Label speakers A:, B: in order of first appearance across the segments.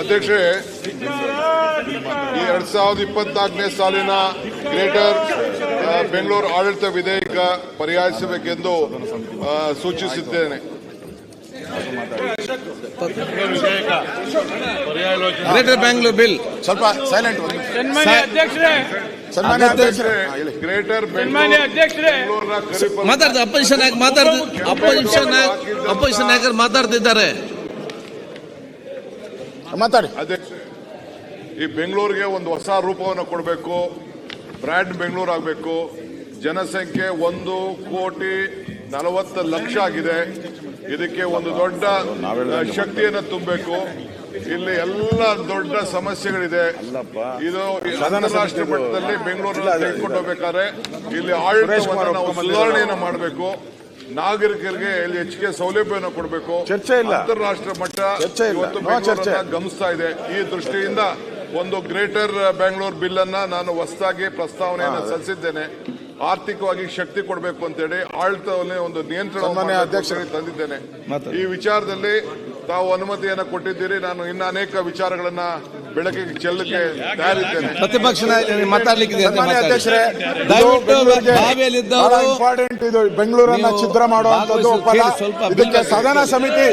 A: ಅಧ್ಯಕ್ಷೆ ಈ ಎರಡ್ ಸಾವಿರದ ಇಪ್ಪತ್ನಾಲ್ಕನೇ ಸಾಲಿನ ಗ್ರೇಟರ್ ಬೆಂಗಳೂರು ಆಡಳಿತ ವಿಧೇಯಕ ಪರಿಹರಿಸಬೇಕೆಂದು ಸೂಚಿಸಿದ್ದೇನೆ. ಸೂಚಿಸುತ್ತೇನೆ
B: ಗ್ರೇಟರ್ ಬೆಂಗಳೂರು ಬಿಲ್.
C: ಸ್ವಲ್ಪ ಸೈಲೆಂಟ್
D: ಸನ್ಮಾನ್ಯ ಅಧ್ಯಕ್ಷರೇ.
C: ಸನ್ಮಾನ್ಯ ಅಧ್ಯಕ್ಷರೇ
A: ಗ್ರೇಟರ್
B: ಅಪೋಸಿಷನ್ ಆಗಿ ಮಾತಾಡ್ತಿ ಅಪೋಸಿಷನ್ ಅಪೋಸಿಷನ್ ನಾಯಕರು ಮಾತಾಡ್ತಿದ್ದಾರೆ.
C: ಮಾತಾಡಿ.
A: ಅದೇ ಈ ಬೆಂಗಳೂರಿಗೆ ಒಂದು ಹೊಸ ರೂಪವನ್ನು ಕೊಡಬೇಕು ಬ್ರ್ಯಾಂಡ್ ಬೆಂಗಳೂರು ಆಗಬೇಕು. ಜನಸಂಖ್ಯೆ ಒಂದು ಕೋಟಿ ನಲವತ್ತು ಲಕ್ಷ ಆಗಿದೆ. ಇದಕ್ಕೆ ಒಂದು ದೊಡ್ಡ ಶಕ್ತಿಯನ್ನು ತುಂಬಬೇಕು. ಇಲ್ಲಿ ಎಲ್ಲ ದೊಡ್ಡ ಸಮಸ್ಯೆಗಳಿದೆ. ಇದು ಅಂತಾರಾಷ್ಟ್ರ ಅಂತಾರಾಷ್ಟ್ರೀಯ ಮಟ್ಟದಲ್ಲಿ ಬೆಂಗಳೂರನ್ನ ತೆಗೆದುಕೊಂಡು ಹೋಗ್ಬೇಕಾದ್ರೆ ಇಲ್ಲಿ ಆಡಳಿತವನ್ನು ನಾವು ಸುಧಾರಣೆಯನ್ನು ಮಾಡಬೇಕು. ನಾಗರಿಕರಿಗೆ ಇಲ್ಲಿ ಹೆಚ್ಚಿಗೆ ಸೌಲಭ್ಯವನ್ನು ಕೊಡಬೇಕು.
C: ಚರ್ಚೆ ಇಲ್ಲ.
A: ಅಂತಾರಾಷ್ಟ್ರ ಮಟ್ಟ. ಇವತ್ತು ಗಮನಿಸ್ತಾ ಇದೆ. ಈ ದೃಷ್ಟಿಯಿಂದ ಒಂದು ಗ್ರೇಟರ್ ಬೆಂಗಳೂರು ಬಿಲ್ ಅನ್ನ ನಾನು ಹೊಸದಾಗಿ ಪ್ರಸ್ತಾವನೆಯನ್ನು ಸಲ್ಲಿಸಿದ್ದೇನೆ. ಆರ್ಥಿಕವಾಗಿ ಶಕ್ತಿ ಕೊಡಬೇಕು ಅಂತೇಳಿ ಆಡಳಿತವನ್ನೇ ಒಂದು ನಿಯಂತ್ರಣ ತಂದಿದ್ದೇನೆ. ಈ ವಿಚಾರದಲ್ಲಿ ತಾವು ಅನುಮತಿಯನ್ನು ಕೊಟ್ಟಿದ್ದೀರಿ. ನಾನು ಇನ್ನು ಅನೇಕ ವಿಚಾರಗಳನ್ನ ಬೆಳಕಿಗೆ ಚೆಲ್ಲಕ್ಕೆ ತಯಾರಿದ್ದೇನೆ.
B: ಪ್ರತಿಪಕ್ಷ.
C: ಅಧ್ಯಕ್ಷರೇ ಇಂಪಾರ್ಟೆಂಟ್ ಇದು. ಬೆಂಗಳೂರನ್ನ ಛಿದ್ರ ಮಾಡುವಂತದ್ದು ಒಪ್ಪಲ್ಲ.
B: ಸ್ವಲ್ಪ
C: ಇದಕ್ಕೆ ಸದನ ಸಮಿತಿ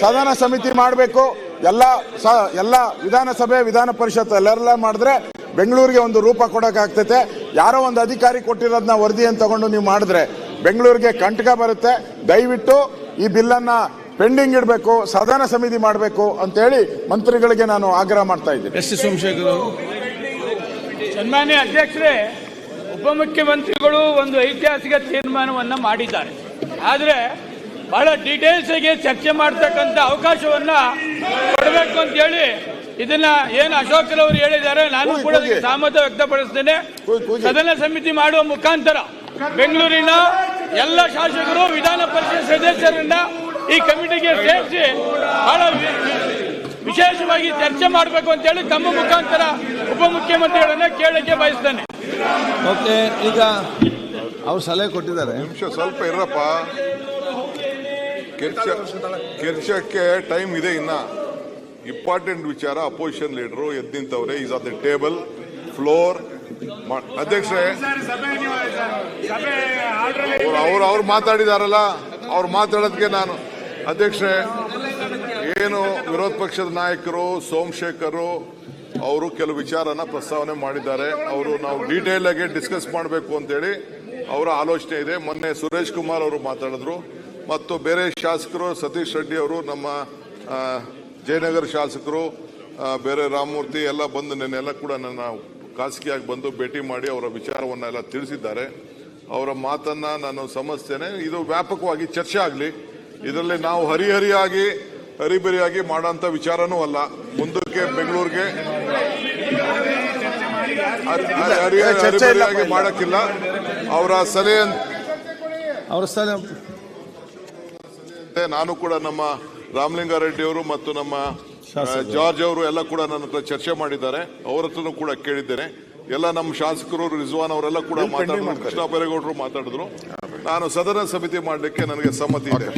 C: ಸದನ ಸಮಿತಿ ಮಾಡಬೇಕು. ಎಲ್ಲ ಸ- ಎಲ್ಲ ವಿಧಾನಸಭೆ ವಿಧಾನ ಪರಿಷತ್ ಎಲ್ಲರೆಲ್ಲ ಮಾಡಿದ್ರೆ ಬೆಂಗಳೂರಿಗೆ ಒಂದು ರೂಪ ಕೊಡೋಕ್ಕಾಗ್ತೈತೆ. ಆಗ್ತೈತೆ ಯಾರೋ ಒಂದು ಅಧಿಕಾರಿ ಕೊಟ್ಟಿರೋದನ್ನ ವರದಿಯನ್ನು ತಗೊಂಡು ನೀವು ಮಾಡಿದ್ರೆ ಬೆಂಗಳೂರಿಗೆ ಕಂಟಕ ಬರುತ್ತೆ. ದಯವಿಟ್ಟು ಈ ಬಿಲ್ಲನ್ನ ಪೆಂಡಿಂಗ್ ಇಡಬೇಕು ಸದನ ಸಮಿತಿ ಮಾಡಬೇಕು ಅಂತೇಳಿ ಮಂತ್ರಿಗಳಿಗೆ ನಾನು ಆಗ್ರಹ ಮಾಡ್ತಾ ಇದ್ದೀನಿ
B: ಎಸ್ ಸೋಮಶೇಖರ್ ಅವರು.
D: ಸನ್ಮಾನ್ಯ ಅಧ್ಯಕ್ಷರೇ ಉಪಮುಖ್ಯಮಂತ್ರಿಗಳು ಒಂದು ಐತಿಹಾಸಿಕ ತೀರ್ಮಾನವನ್ನ ಮಾಡಿದ್ದಾರೆ ಆದರೆ ಬಹಳ ಡೀಟೇಲ್ಸ್ ಆಗಿ ಚರ್ಚೆ ಮಾಡ್ತಕ್ಕಂಥ ಅವಕಾಶವನ್ನ ಕೊಡಬೇಕು ಅಂತ ಹೇಳಿ ಇದನ್ನ ಏನು ಅಶೋಕರವರು ಹೇಳಿದ್ದಾರೆ ನಾನು ಕೂಡ. ಸಹಮತ ವ್ಯಕ್ತಪಡಿಸ್ತೇನೆ. ಸದನ ಸಮಿತಿ ಮಾಡುವ ಮುಖಾಂತರ ಬೆಂಗಳೂರಿನ ಎಲ್ಲ ಶಾಸಕರು ವಿಧಾನ ಪರಿಷತ್ ಸದಸ್ಯರನ್ನ ಈ ಕಮಿಟಿಗೆ ಸೇರಿಸಿ ಬಹಳ ವಿಶೇಷವಾಗಿ ಚರ್ಚೆ ಮಾಡಬೇಕು ಅಂತ ಹೇಳಿ ತಮ್ಮ ಮುಖಾಂತರ ಉಪಮುಖ್ಯಮಂತ್ರಿಗಳನ್ನ ಕೇಳಕ್ಕೆ ಬಯಸ್ತೇನೆ.
B: ಓಕೆ ಈಗ ಅವ್ರು ಸಲಹೆ ಕೊಟ್ಟಿದ್ದಾರೆ.
A: ನಿಮಿಷ ಸ್ವಲ್ಪ ಇರಪ್ಪ ಕೆರ್ಚ ಕೆರ್ಚಕ್ಕೆ ಟೈಮ್ ಇದೆ ಇನ್ನ. ಇಂಪಾರ್ಟೆಂಟ್ ವಿಚಾರ ಅಪೋಸಿಷನ್ ಲೀಡರು ಎದ್ ನಿಂತವ್ರೆ. Is on the table floor ಅಧ್ಯಕ್ಷರೇ ಅವ್ರು ಅವ್ರು ಮಾತಾಡಿದಾರಲ್ಲ ಅವ್ರು ಮಾತಾಡೋದಕ್ಕೆ ನಾನು ಅಧ್ಯಕ್ಷರೇ, ಏನು ವಿರೋಧ ಪಕ್ಷದ ನಾಯಕರು, ಸೋಮಶೇಖರು ಅವರು ಕೆಲವು ವಿಚಾರನ ಪ್ರಸ್ತಾವನೆ ಮಾಡಿದ್ದಾರೆ. ಅವರು ನಾವು ಡೀಟೇಲ್ ಆಗಿ ಡಿಸ್ಕಸ್ ಮಾಡಬೇಕು ಅಂತೇಳಿ ಅವರ ಆಲೋಚನೆ ಇದೆ. ಮೊನ್ನೆ ಸುರೇಶ್ ಕುಮಾರ್ ಅವರು ಮಾತಾಡಿದ್ರು. ಮತ್ತು ಬೇರೆ ಶಾಸಕರು, ಸತೀಶ್ ರೆಡ್ಡಿ ಅವರು, ನಮ್ಮ ಜಯನಗರ ಶಾಸಕರು ಬೇರೆ ರಾಮಮೂರ್ತಿ ಎಲ್ಲ ಬಂದು ನೆನ್ನೆಲ್ಲ ಕೂಡ ನನ್ನ ಖಾಸಗಿಯಾಗಿ ಬಂದು ಭೇಟಿ ಮಾಡಿ ಅವರ ವಿಚಾರವನ್ನೆಲ್ಲ ತಿಳಿಸಿದ್ದಾರೆ. ಅವರ ಮಾತನ್ನ ನಾನು ಸಮಸ್ತೇನೆ ಇದು ವ್ಯಾಪಕವಾಗಿ ಚರ್ಚೆ ಆಗಲಿ. ಇದರಲ್ಲಿ ನಾವು ಹರಿಹರಿಯಾಗಿ ಹರಿಬರಿಯಾಗಿ ಮಾಡೋಂಥ ವಿಚಾರನೂ ಅಲ್ಲ. ಮುಂದಕ್ಕೆ ಬೆಂಗಳೂರಿಗೆ
C: ಹರಿಹರಿಯಾಗಿ.
A: ಮಾಡಕ್ಕಿಲ್ಲ. ಅವರ ಸಲಹೆ
B: ಅವರ ಸಲಹೆ
A: ನಾನು ಕೂಡ ನಮ್ಮ ರಾಮಲಿಂಗಾರೆಡ್ಡಿ ಅವರು ಮತ್ತು ನಮ್ಮ ಜಾರ್ಜ್ ಅವರು ಎಲ್ಲ ಕೂಡ ನನ್ನ ಹತ್ರ ಚರ್ಚೆ ಮಾಡಿದ್ದಾರೆ. ಅವರ ಹತ್ರನೂ ಕೂಡ ಕೇಳಿದ್ದೇನೆ. ಎಲ್ಲ ನಮ್ಮ ಶಾಸಕರು ರಿಜ್ವಾನ್ ಅವರೆಲ್ಲ ಕೂಡ ಮಾತಾಡಿದ್ರು. ಕೃಷ್ಣ ಬೈರೇಗೌಡರು ಮಾತಾಡಿದ್ರು. ನಾನು ಸದನ ಸಮಿತಿ ಮಾಡಲಿಕ್ಕೆ ನನಗೆ ಸಮ್ಮತಿ ಇದೆ.